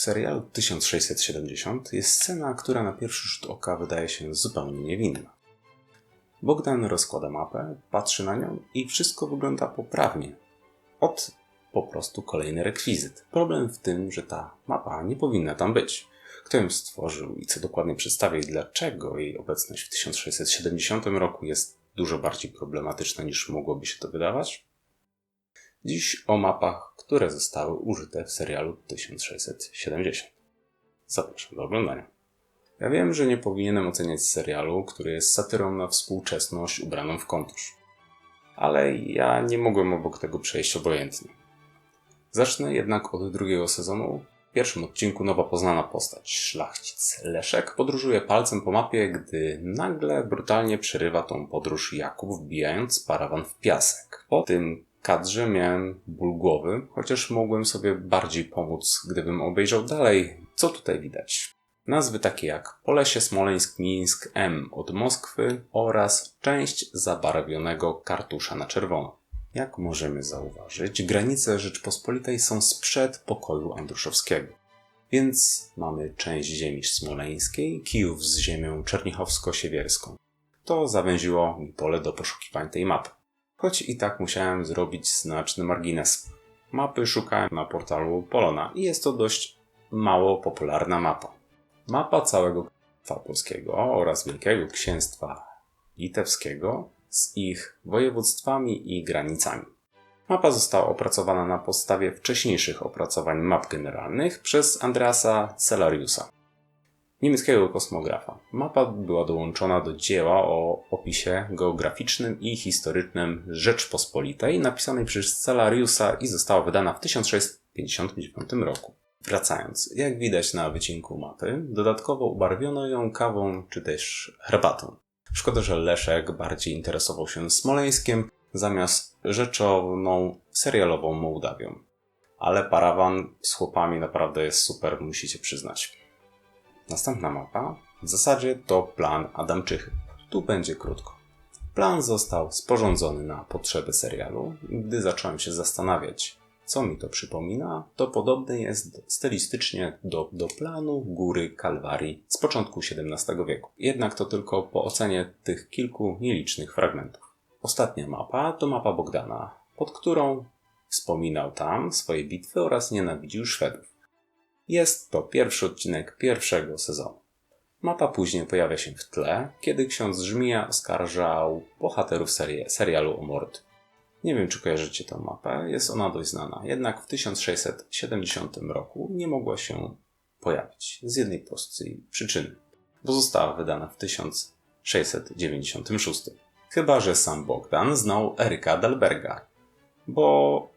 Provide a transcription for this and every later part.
W serialu 1670 jest scena, która na pierwszy rzut oka wydaje się zupełnie niewinna. Bogdan rozkłada mapę, patrzy na nią i wszystko wygląda poprawnie. Od po prostu kolejny rekwizyt. Problem w tym, że ta mapa nie powinna tam być. Kto ją stworzył i co dokładnie przedstawia i dlaczego jej obecność w 1670 roku jest dużo bardziej problematyczna niż mogłoby się to wydawać? Dziś o mapach, które zostały użyte w serialu 1670. Zapraszam do oglądania. Ja wiem, że nie powinienem oceniać serialu, który jest satyrą na współczesność ubraną w kontusz. Ale ja nie mogłem obok tego przejść obojętnie. Zacznę jednak od drugiego sezonu. W pierwszym odcinku nowa poznana postać, szlachcic Leszek, podróżuje palcem po mapie, gdy nagle brutalnie przerywa tą podróż Jakub, wbijając parawan w piasek. Po tym kadrze miałem ból głowy, chociaż mogłem sobie bardziej pomóc, gdybym obejrzał dalej, co tutaj widać. Nazwy takie jak Polesie Smoleńsk-Mińsk M od Moskwy oraz część zabarwionego kartusza na czerwono. Jak możemy zauważyć, granice Rzeczpospolitej są sprzed pokoju Andruszowskiego. Więc mamy część ziemi smoleńskiej, Kijów z ziemią czernichowsko-siewierską. To zawęziło mi pole do poszukiwań tej mapy. Choć i tak musiałem zrobić znaczny margines. Mapy szukałem na portalu Polona i jest to dość mało popularna mapa. Mapa całego Królestwa Polskiego oraz Wielkiego Księstwa Litewskiego z ich województwami i granicami. Mapa została opracowana na podstawie wcześniejszych opracowań map generalnych przez Andreasa Celariusa, niemieckiego kosmografa. Mapa była dołączona do dzieła o opisie geograficznym i historycznym Rzeczpospolitej, napisanej przez Celariusa i została wydana w 1659 roku. Wracając, jak widać na wycinku mapy, dodatkowo ubarwiono ją kawą czy też herbatą. Szkoda, że Leszek bardziej interesował się Smoleńskiem zamiast rzeczowną, serialową Mołdawią. Ale parawan z chłopami naprawdę jest super, musicie przyznać. Następna mapa w zasadzie to plan Adamczychy. Tu będzie krótko. Plan został sporządzony na potrzeby serialu. Gdy zacząłem się zastanawiać, co mi to przypomina, to podobny jest stylistycznie do, do planu góry Kalwarii z początku XVII wieku. Jednak to tylko po ocenie tych kilku nielicznych fragmentów. Ostatnia mapa to mapa Bogdana, pod którą wspominał tam swoje bitwy oraz nienawidził Szwedów. Jest to pierwszy odcinek pierwszego sezonu. Mapa później pojawia się w tle, kiedy ksiądz Żmija oskarżał bohaterów serii, serialu o mord. Nie wiem, czy kojarzycie tę mapę, jest ona dość znana, jednak w 1670 roku nie mogła się pojawić z jednej prostej przyczyny, bo została wydana w 1696. Chyba, że sam Bogdan znał Eryka Dalberga, bo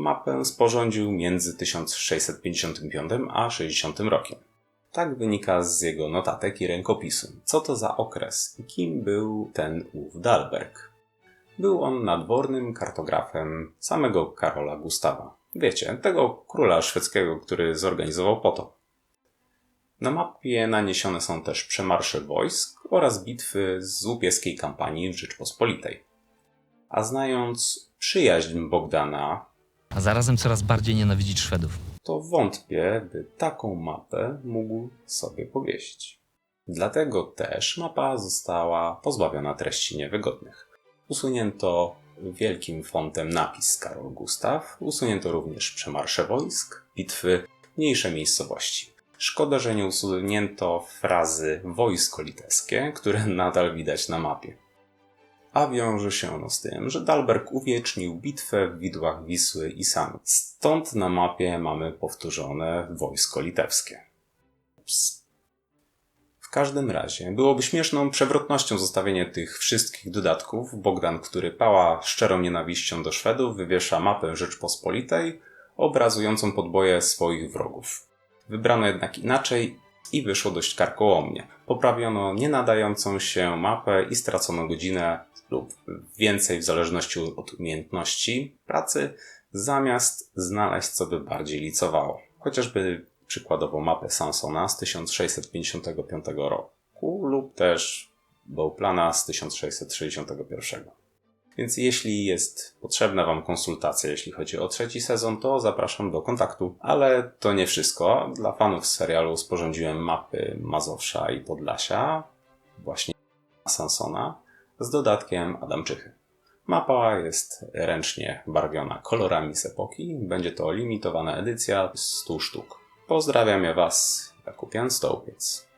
mapę sporządził między 1655 a 60 rokiem. Tak wynika z jego notatek i rękopisu. Co to za okres i kim był ten ów Dalberg? Był on nadwornym kartografem samego Karola Gustawa. Wiecie, tego króla szwedzkiego, który zorganizował potop. Na mapie naniesione są też przemarsze wojsk oraz bitwy z łupieskiej kampanii w Rzeczpospolitej. A znając przyjaźń Bogdana, a zarazem coraz bardziej nienawidzić Szwedów. to wątpię, by taką mapę mógł sobie powiesić. Dlatego też mapa została pozbawiona treści niewygodnych. Usunięto wielkim fontem napis Karol Gustaw, usunięto również przemarsze wojsk, bitwy, mniejsze miejscowości. Szkoda, że nie usunięto frazy wojsko litewskie, które nadal widać na mapie. A wiąże się ono z tym, że Dalberg uwiecznił bitwę w widłach Wisły i Sami. Stąd na mapie mamy powtórzone wojsko litewskie. W każdym razie byłoby śmieszną przewrotnością zostawienie tych wszystkich dodatków. Bogdan, który pała szczerą nienawiścią do Szwedów, wywiesza mapę Rzeczpospolitej, obrazującą podboje swoich wrogów. Wybrano jednak inaczej i wyszło dość karkołomnie. Poprawiono nienadającą się mapę i stracono godzinę lub więcej w zależności od umiejętności pracy, zamiast znaleźć co by bardziej licowało. Chociażby przykładowo mapę Sansona z 1655 roku lub też Bauplana z 1661. Więc jeśli jest potrzebna Wam konsultacja, jeśli chodzi o trzeci sezon, to zapraszam do kontaktu. Ale to nie wszystko. Dla fanów serialu sporządziłem mapy Mazowsza i Podlasia, właśnie Sansona, z dodatkiem Adamczychy. Mapa jest ręcznie barwiona kolorami z epoki. Będzie to limitowana edycja 100 sztuk. Pozdrawiam ja Was, Jakub Jan Stołpiec.